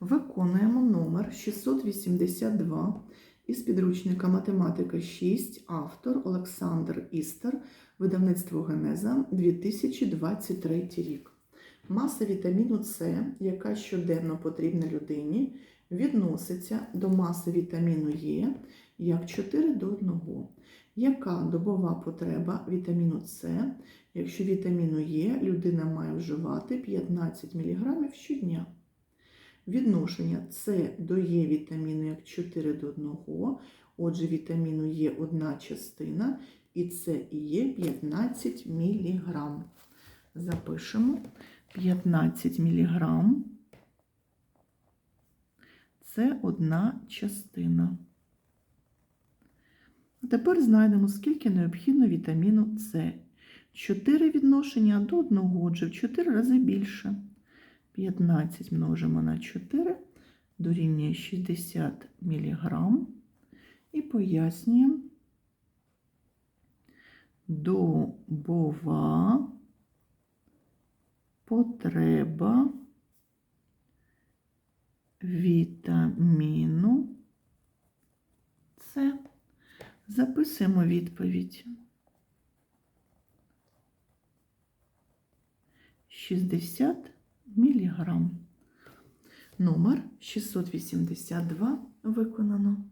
Виконуємо номер 682 із підручника Математика 6, автор Олександр Істер, видавництво Генеза 2023 рік. Маса вітаміну С, яка щоденно потрібна людині, відноситься до маси вітаміну Е як 4 до 1. Яка добова потреба вітаміну С, якщо вітаміну Е людина має вживати 15 мг щодня? Відношення С до Е вітаміну як 4 до 1, отже, вітаміну Е одна частина, і С і Є 15 мг. Запишемо 15 мг. Це одна частина. А тепер знайдемо, скільки необхідно вітаміну С. 4 відношення до 1, отже, в 4 рази більше. 15 множимо на 4 дорівнює 60 мг. І пояснюємо добова потреба вітаміну С. Записуємо відповідь. 60 міліграм. Номер 682 виконано.